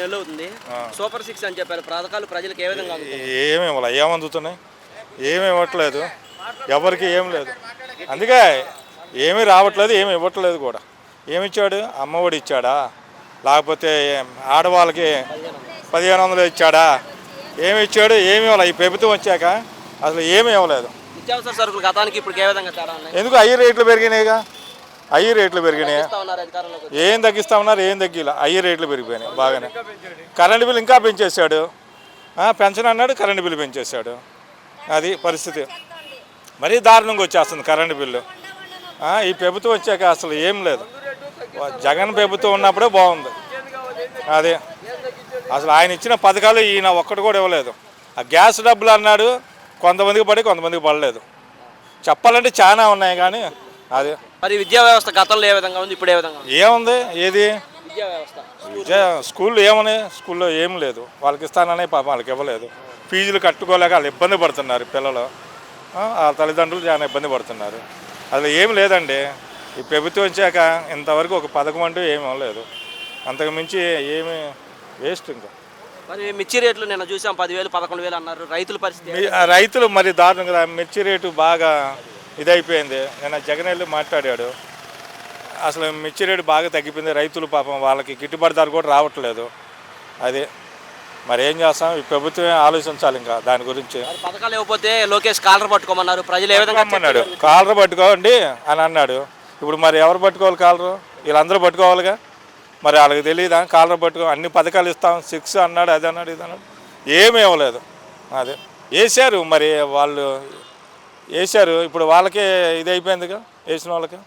నెలలు అవుతుంది. Super six అని చెప్పారు. పథకాలు ప్రజలకు ఏ విధంగా అందుతాయి? ఏమి ఇవ్వాలి ఏమందుతున్నాయి ఏమి ఇవ్వట్లేదు. ఎవరికి ఏం లేదు. అందుకే ఏమీ రావట్లేదు ఏమి ఇవ్వట్లేదు కూడా. ఏమి ఇచ్చాడు అమ్మఒడి ఇచ్చాడా? లేకపోతే ఆడవాళ్ళకి పదిహేను వందలు ఇచ్చాడా? ఏమి ఇచ్చాడు? ఏమి ఇవ్వాలి. ఈ ప్రభుత్వం వచ్చాక అసలు ఏమీ ఇవ్వలేదు. నిత్యావసర సరుకులు గతానికి ఇప్పుడు ఏ విధంగా తేడా ఉన్నాయి? ఎందుకు? అయ్యి రేట్లు పెరిగినాయిగా. అయ్యి రేట్లు పెరిగినాయి. ఏం తగ్గిస్తా ఉన్నారు ఏం తగ్గిలా? అయ్యి రేట్లు పెరిగిపోయినాయి బాగానే. కరెంటు బిల్లు ఇంకా పెంచేశాడు. పెన్షన్ అన్నాడు కరెంటు బిల్లు పెంచేశాడు. అది పరిస్థితి. మరీ దారుణంగా వచ్చేస్తుంది కరెంటు బిల్లు. ఈ ప్రభుత్వం వచ్చాక అసలు ఏం లేదు. జగన్ ప్రభుత్వం ఉన్నప్పుడే బాగుంది. అదే. అసలు ఆయన ఇచ్చిన పథకాలు ఈయన ఒక్కటి కూడా ఇవ్వలేదు. ఆ గ్యాస్ డబ్బులు అన్నాడు కొంతమందికి పడి కొంతమందికి పడలేదు. చెప్పాలంటే చాలా ఉన్నాయి కానీ అదే. మరి విద్యా వ్యవస్థ గతంలో ఏ విధంగా ఉంది? ఇప్పుడు ఏ విధంగా ఉంది? ఏముంది? ఏది? విద్యా వ్యవస్థ. విద్య స్కూల్లో ఏమని? స్కూల్లో ఏం లేదు. వాళ్ళకి ఇస్తానని పాపం వాళ్ళకి ఇవ్వలేదు. ఫీజులు కట్టుకోలేక వాళ్ళు ఇబ్బంది పడుతున్నారు పిల్లలు. ఆ, వాళ్ళ తల్లిదండ్రులు చాలా ఇబ్బంది పడుతున్నారు. అసలు ఏం లేదండి. ఈ ప్రభుత్వం వచ్చాక ఇంతవరకు ఒక పథకం అంటూ ఏమీ ఇవ్వలేదు అంతకు మించి ఏమి వేస్ట్ ఇంకా. మరి మిర్చి రేట్లు నిన్న చూసాం పదివేలు పదకొండు వేలు అన్నారు. రైతుల పరిస్థితి రైతులు మరి దారుణం కదా మిర్చి రేటు బాగా ఇదైపోయింది. నేను జగన్ వెళ్ళి మాట్లాడాడు. అసలు మిర్చి రేటు బాగా తగ్గిపోయింది. రైతులు పాపం వాళ్ళకి గిట్టుబాటు ధర కూడా రావట్లేదు. అది మరి ఏం చేస్తాం? ఈ ప్రభుత్వమే ఆలోచించాలి ఇంకా దాని గురించి. మరి పథకాలు ఇవ్వకపోతే లోకేష్ కాలర్ పట్టుకోమన్నారు. ప్రజలు ఏ విధంగా అన్నాడు కాలర్ పట్టుకోండి అని అన్నాడు. ఇప్పుడు మరి ఎవరు పట్టుకోవాలి కాలరు? వీళ్ళందరూ పట్టుకోవాలిగా? మరి వాళ్ళకి తెలియదా కాలర్ పట్టుకో అన్ని పథకాలు ఇస్తాం. సిక్స్ అన్నాడు అది అన్నాడు ఇది అన్నాడు. ఏమీ ఇవ్వలేదు. అదే వేసారు మరి వాళ్ళు వేశారు. ఇప్పుడు వాళ్ళకే ఇది అయిపోయిందిగా? వేసిన వాళ్ళకి?